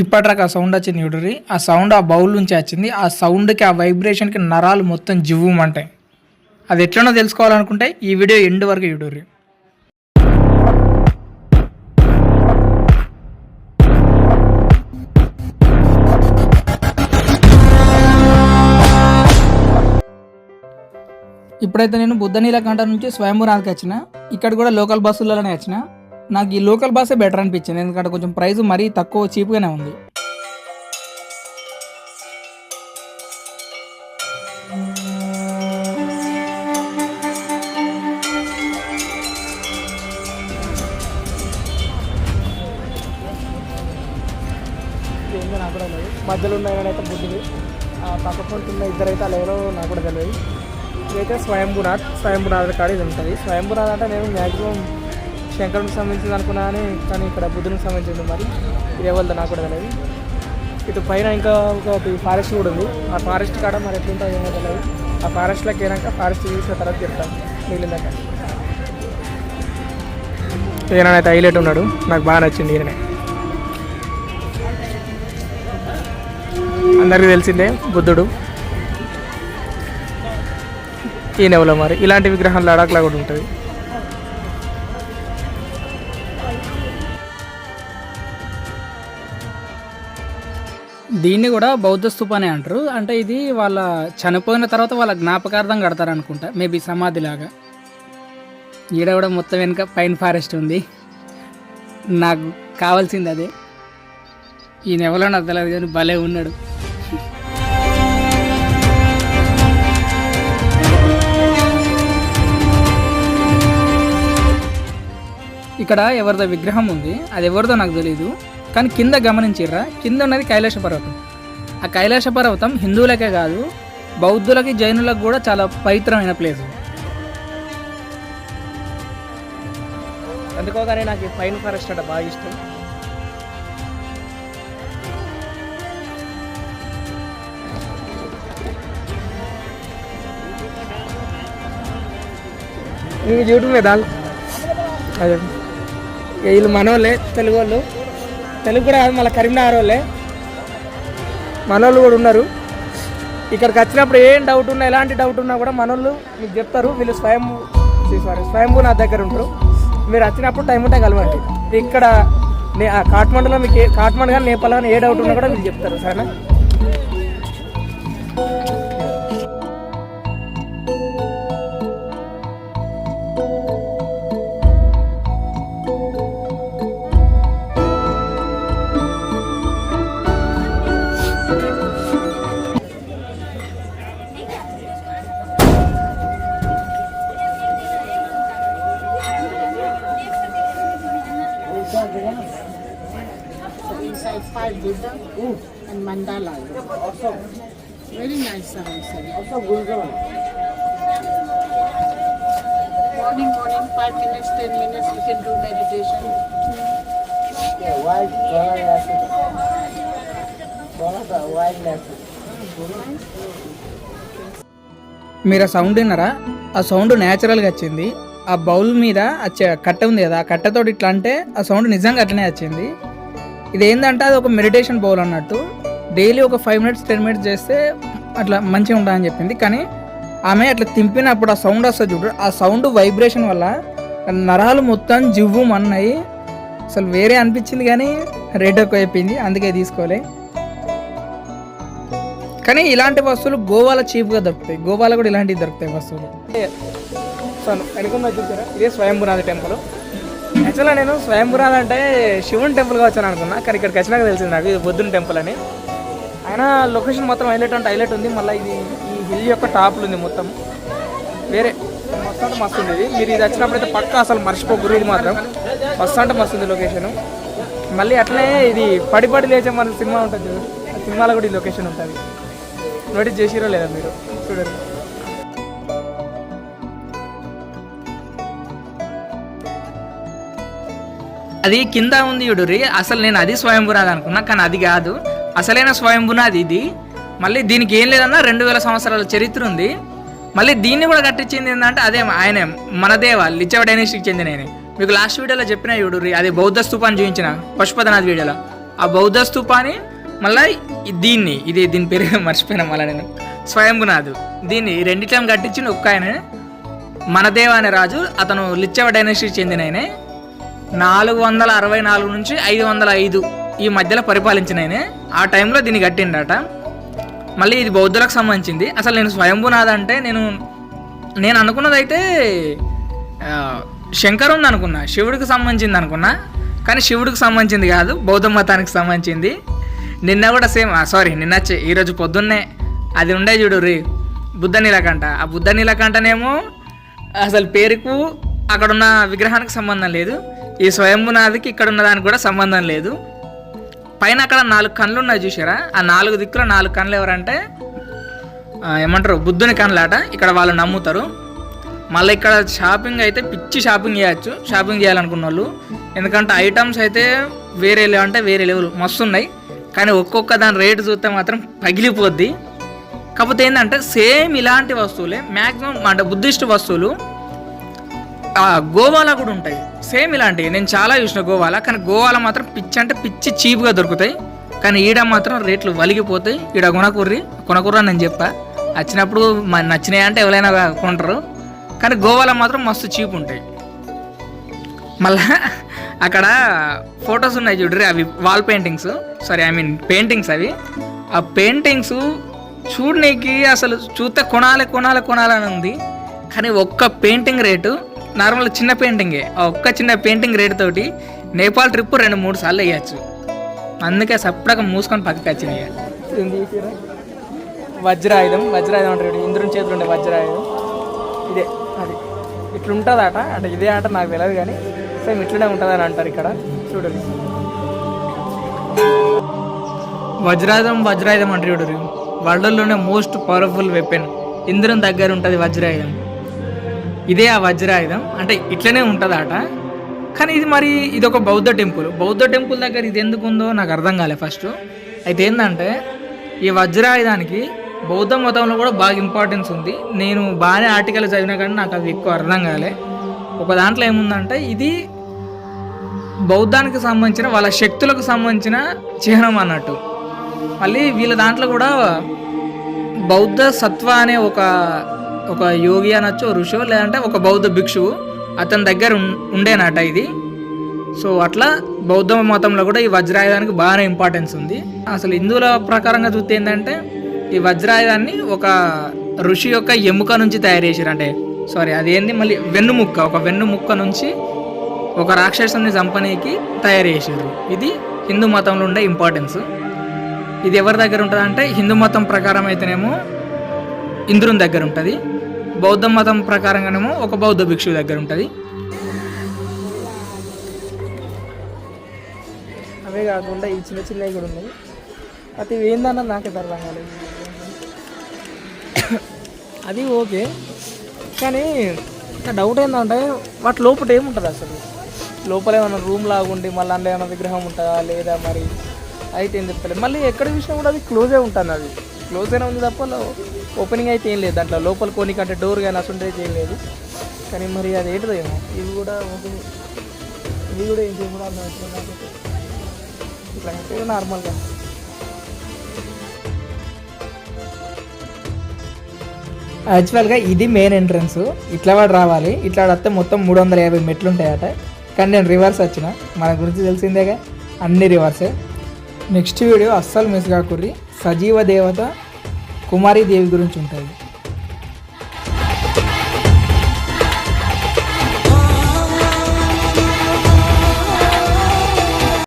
ఇప్పటిదాకా ఆ సౌండ్ వచ్చింది చూడరి ఆ సౌండ్ ఆ బౌల్ నుంచి వచ్చింది. ఆ సౌండ్కి ఆ వైబ్రేషన్కి నరాలు మొత్తం జివ్వమంటాయి. అది ఎట్లనో తెలుసుకోవాలనుకుంటే ఈ వీడియో ఎండ్ వరకు చూడరి ఇప్పుడైతే నేను బుద్ధ నీలకంఠ నుంచి స్వయంభూనాథ్కి వచ్చిన. ఇక్కడ కూడా లోకల్ బస్సులలోనే వచ్చిన. నాకు ఈ లోకల్ బస్సే బెటర్ అనిపించింది. ఎందుకంటే కొంచెం ప్రైస్ మరీ తక్కువ చీప్గానే ఉంది. ఏందో నాకు కూడా తెలియదు. మధ్యలో ఉన్నాయి కానీ అయితే బుద్ధుడు ఆ పక్కన ఉన్న ఇద్దరు అయితే అలా ఎవరో నాకు కూడా తెలియదు. ఇదైతే స్వయంభూనాథ్ స్వయంభూనాథ్ కాడ ఇది ఉంటుంది. స్వయంభూనాథ్ అంటే నేను మ్యాక్సిమం శంకరునికి సంబంధించింది అనుకున్నా కానీ ఇక్కడ బుద్ధునికి సంబంధించింది మరి. ఇది ఎవరిదో నాకు కూడా తెలియదు ఇటు పైన ఇంకా ఒక ఫారెస్ట్ కూడా ఉంది. ఆ ఫారెస్ట్ కాడ మరి ఎట్లుంటుందో ఏమో తెలియదు ఆ ఫారెస్ట్లోకి వెళ్ళాక ఫారెస్ట్ చూసిన తర్వాత చెప్తాం మిగిలిందాక ఈయనైతే హైలైట్ ఉన్నాడు. నాకు బాగా నచ్చింది ఈయననే. అందరికీ తెలిసిందే బుద్ధుడు. ఈ నెవలో మరి? ఇలాంటి విగ్రహం లడాక్లా కూడా ఉంటుంది. దీన్ని కూడా బౌద్ధ స్థూపనే అంటారు. అంటే ఇది వాళ్ళ చనిపోయిన తర్వాత వాళ్ళ జ్ఞాపకార్థం కడతారు అనుకుంటా. మేబీ సమాధిలాగా. ఈడ కూడా మొత్తం వెనుక పైన్ ఫారెస్ట్ ఉంది. నాకు కావాల్సింది అదే. ఈయన ఎవరో నాకు తెలియదు కానీ భలే ఉన్నాడు. ఇక్కడ ఎవరిదో విగ్రహం ఉంది. అది ఎవరిదో నాకు తెలియదు కానీ కింద గమనించిర్రా? కింద ఉన్నది కైలాస పర్వతం. ఆ కైలాస పర్వతం హిందువులకే కాదు బౌద్ధులకి జైనులకు కూడా చాలా పవిత్రమైన ప్లేస్ అందుకోగానే నాకు ఈ పైన్ ఫారెస్ట్ అంటే బాగా ఇష్టం. నీకు చూడు మీద అదే. వీళ్ళు మనోళ్ళే తెలుగు వాళ్ళు. తెలుగు కూడా కాదు మళ్ళీ కరీంనగర్ వాళ్ళే. మనోళ్ళు కూడా ఉన్నారు. ఇక్కడికి వచ్చినప్పుడు ఏం డౌట్ ఉన్నా ఎలాంటి డౌట్ ఉన్నా కూడా మనోళ్ళు మీకు చెప్తారు. వీళ్ళు స్వయం సారీ స్వయంభూ నా దగ్గర ఉంటారు. మీరు వచ్చినప్పుడు టైం ఉంటే కలవండి. ఇక్కడ నే- ఆ మీకు ఏ- కానీ నేపాల్ కానీ ఏ డౌట్ ఉన్నా కూడా మీరు చెప్తారు సరేనా? Five Buddha and mandala. Very nice house. Morning, morning, five minutes, ten minutes, you can do meditation. మీరు ఆ సౌండ్ విన్నారా ఆ సౌండ్ న్యాచురల్గా వచ్చింది ఆ బౌల్ మీద కట్టె ఉంది కదా ఆ కట్టెతోటి ఇట్లా అంటే ఆ సౌండ్ నిజంగా అట్లనే వచ్చింది ఇది ఏంటంటే అది ఒక మెడిటేషన్ బౌల్ అన్నట్టు. డైలీ ఒక ఫైవ్ మినిట్స్ టెన్ మినిట్స్ చేస్తే అట్లా మంచిగా ఉంటుందని చెప్పింది. కానీ ఆమె అట్లా తింపినప్పుడు ఆ సౌండ్ వస్తుంది చూడు ఆ సౌండ్ వైబ్రేషన్ వల్ల నరాలు మొత్తం జివ్వు మన్నాయి. అసలు వేరే అనిపించింది కానీ రేట్ ఎక్కువ అయిపోయింది అందుకే తీసుకోలే. కానీ ఇలాంటి వస్తువులు గోవాలో చీప్గా దొరుకుతాయి. గోవాలో కూడా ఇలాంటివి దొరుకుతాయి వస్తువులు. సో వెనుకున్న చూసారా? ఇదే స్వయంభునాథ టెంపుల్. యాక్చువల్గా నేను స్వయంపురాలు అంటే శివుని టెంపుల్గా వచ్చాను అనుకున్నా కానీ ఇక్కడికి వచ్చినాక తెలిసింది నాకు ఇది బుద్ధుని టెంపుల్ అని. అయినా లొకేషన్ మొత్తం హైలైట్ అంటే హైలైట్ ఉంది మళ్ళీ ఇది ఈ హిల్ యొక్క టాప్లు ఉంది మొత్తం. వేరే మస్తు అంటే మస్తు ఉంది ఇది. మీరు ఇది వచ్చినప్పుడు అయితే పక్క అసలు మర్చిపోకూరు ఇది మాత్రం. మస్తు అంటే మస్తు ఉంది లొకేషన్. మళ్ళీ అట్లనే ఇది పడి పడి లేచే మన సినిమా ఉంటుంది ఆ సినిమాలో కూడా ఈ లొకేషన్ ఉంటుంది. నోటీస్ చేసిరో లేదా మీరు? చూడండి అది కింద ఉంది చూడురి అసలు నేను అది స్వయంభునాథ్ అనుకున్నా కానీ అది కాదు. అసలైన స్వయంభునాథ్ ఇది. మళ్ళీ దీనికి ఏం లేదన్నా రెండు వేల సంవత్సరాల చరిత్ర ఉంది. మళ్ళీ దీన్ని కూడా కట్టించింది ఏంటంటే అదే ఆయనే మనదేవ లిచ్చవ డైనస్టీకి చెందిన ఆయనే. మీకు లాస్ట్ వీడియోలో చెప్పిన చూడురి అది బౌద్ధ స్థూపాన్ని చూపించిన పశుపతినాథ్ వీడియోలో. ఆ బౌద్ధ స్థూపాన్ని మళ్ళీ దీన్ని ఇది దీని పేరు మర్చిపోయినా మళ్ళీ నేను. స్వయంభునాథ్. దీన్ని ఈ కట్టించిన ఒక్క ఆయన. మనదేవ అనే రాజు అతను లిచ్చవ డైనస్టీ చెందిన ఆయనే. నాలుగు వందల అరవై నాలుగు నుంచి ఐదు వందల ఐదు ఈ మధ్యలో పరిపాలించిన ఆయనే ఆ టైంలో దీన్ని కట్టిండట. మళ్ళీ ఇది బౌద్ధులకు సంబంధించింది. అసలు నేను స్వయంభునాథ్ అంటే నేను నేను అనుకున్నది అయితే ఆ, శంకరుంది అనుకున్నా శివుడికి సంబంధించింది అనుకున్నా. కానీ శివుడికి సంబంధించింది కాదు బౌద్ధ మతానికి సంబంధించింది. నిన్న కూడా సేమ్ సారీ నిన్న వచ్చే ఈరోజు పొద్దున్నే అది ఉండే చూడు రీ బుద్ధ నీలకంఠ. ఆ బుద్ధ నీలకంఠనేమో అసలు పేరుకు అక్కడున్న విగ్రహానికి సంబంధం లేదు. ఈ స్వయంభునాథికి ఇక్కడ ఉన్నదానికి కూడా సంబంధం లేదు. పైన అక్కడ నాలుగు కళ్ళు ఉన్నాయి చూసారా ఆ నాలుగు దిక్కులో నాలుగు కళ్ళు ఎవరంటే ఏమంటారు బుద్ధుని కళ్ళాట ఇక్కడ వాళ్ళు నమ్ముతారు. మళ్ళీ ఇక్కడ షాపింగ్ అయితే పిచ్చి షాపింగ్ చేయొచ్చు. షాపింగ్ చేయాలనుకున్న వాళ్ళు ఎందుకంటే ఐటమ్స్ అయితే వేరే లేవు అంటే వేరే లెవెల్ మస్తు ఉన్నాయి. కానీ ఒక్కొక్క దాని రేటు చూస్తే మాత్రం పగిలిపోద్ది. కాకపోతే ఏంటంటే సేమ్ ఇలాంటి వస్తువులే మ్యాక్సిమం అంటే బుద్ధిస్ట్ వస్తువులు గోవాలో కూడా ఉంటాయి. సేమ్ ఇలాంటివి నేను చాలా చూసిన గోవాలో కానీ గోవాలో మాత్రం పిచ్చి అంటే పిచ్చి చీప్గా దొరుకుతాయి. కానీ ఈడ మాత్రం రేట్లు వలిగిపోతాయి. ఈడ కొనకూర్రి కొనకూర్ర అని నేను చెప్పా. వచ్చినప్పుడు మ- నచ్చినాయి అంటే ఎవరైనా కొంటారు. కానీ గోవాలో మాత్రం మస్తు చీప్ ఉంటాయి మళ్ళా అక్కడ ఫొటోస్ ఉన్నాయి చూడరి అవి wall paintings sorry I mean paintings అవి. ఆ పెయింటింగ్స్ చూడనీకి అసలు చూస్తే కొనాలి కొనాలి కొనాలని ఉంది. కానీ ఒక్క పెయింటింగ్ రేటు నార్మల్ చిన్న పెయింటింగే. ఆ ఒక్క చిన్న పెయింటింగ్ రేటు తోటి నేపాల్ ట్రిప్ రెండు మూడు సార్లు వేయచ్చు. అందుకే సపరేట్గా మూసుకొని పక్కకి వచ్చినాయి వజ్రాయుధం వజ్రాయుధం అంటారు ఇంద్రుని చేతులు ఉండే వజ్రాయుధం. ఇదే అది. ఇట్లుంటుందట అంటే ఇదే ఆట నాకు తెలియదు కానీ సేమ్ ఇట్లనే ఉంటుందని అంటారు ఇక్కడ. చూడండి. వజ్రాయుధం వజ్రాయుధం అంటారు చూడరు వరల్డ్లోనే మోస్ట్ పవర్ఫుల్ వెపన్ ఇంద్రుని దగ్గర ఉంటుంది వజ్రాయుధం. ఇదే ఆ వజ్రాయుధం. అంటే ఇట్లనే ఉంటుందట. కానీ ఇది మరి ఇది ఒక బౌద్ధ టెంపుల్. బౌద్ధ టెంపుల్ దగ్గర ఇది ఎందుకు ఉందో నాకు అర్థం కాలే ఫస్ట్ అయితే ఏంటంటే ఈ వజ్రాయుధానికి బౌద్ధ మతంలో కూడా బాగా ఇంపార్టెన్స్ ఉంది. నేను బాగానే ఆర్టికల్ చదివినా కానీ నాకు అది ఎక్కువ అర్థం కాలే. ఒక దాంట్లో ఏముందంటే ఇది బౌద్ధానికి సంబంధించిన వాళ్ళ శక్తులకు సంబంధించిన చిహ్నం అన్నట్టు. మళ్ళీ వీళ్ళ దాంట్లో కూడా బౌద్ధ సత్వ అనే ఒక ఒక యోగి అనొచ్చు ఋషో లేదంటే ఒక బౌద్ధ భిక్షువు అతని దగ్గర ఉండేనట ఇది. సో అట్లా బౌద్ధ మతంలో కూడా ఈ వజ్రాయుధానికి బాగానే ఇంపార్టెన్స్ ఉంది. అసలు హిందువుల ప్రకారంగా చూస్తే ఏంటంటే ఈ వజ్రాయుధాన్ని ఒక ఋషి యొక్క ఎముక నుంచి తయారు చేసారు అంటే సారీ అదేంది? మళ్ళీ వెన్నుముక్క ఒక వెన్నుముక్క నుంచి ఒక రాక్షసుని చంపనీకి తయారు చేసారు ఇది హిందూ మతంలో ఉండే ఇంపార్టెన్స్ ఇది ఎవరి దగ్గర ఉంటుంది అంటే హిందూ మతం ప్రకారం అయితేనేమో ఇంద్రుని దగ్గర ఉంటుంది. బౌద్ధ మతం ప్రకారంగానేమో ఒక బౌద్ధ భిక్షువు దగ్గర ఉంటుంది. అవే కాకుండా ఈ చిన్న చిన్నవి కూడా ఉన్నాయి. అది ఏందన్న నాకు అర్థం కాలేదు. అది ఓకే. కానీ నా డౌట్ ఏంటంటే వాటి లోపల ఏముంటుంది అసలు? లోపల ఏమైనా రూమ్ లాగా ఉండి మళ్ళీ అందులో ఏమైనా విగ్రహం ఉంటుందా లేదా మరి? అయితే ఏం చెప్పలేదు మళ్ళీ ఎక్కడ చూసినా కూడా అది క్లోజే ఉంటుంది అది. క్లోజ్ అయినా ఉంది తప్ప ఓపెనింగ్ అయితే ఏం లేదు. దాంట్లో లోపల కోనికంటే డోర్ కానీ అసలు ఏం లేదు. కానీ మరి అది ఏంటిదో ఏమో. ఇవి కూడా ఇవి కూడా ఏం కూడా ఇట్లా అంటే నార్మల్గా యాక్చువల్గా ఇది మెయిన్ ఎంట్రన్స్ ఇట్లా వాడు రావాలి. ఇట్లా వస్తే మొత్తం మూడు వందల యాభై మెట్లు ఉంటాయట. కానీ నేను రివర్స్ వచ్చిన. మన గురించి తెలిసిందేగా? అన్ని రివర్సే నెక్స్ట్ వీడియో అస్సలు మిస్ కాకూరి సజీవ దేవత కుమారీదేవి గురించి ఉంటుంది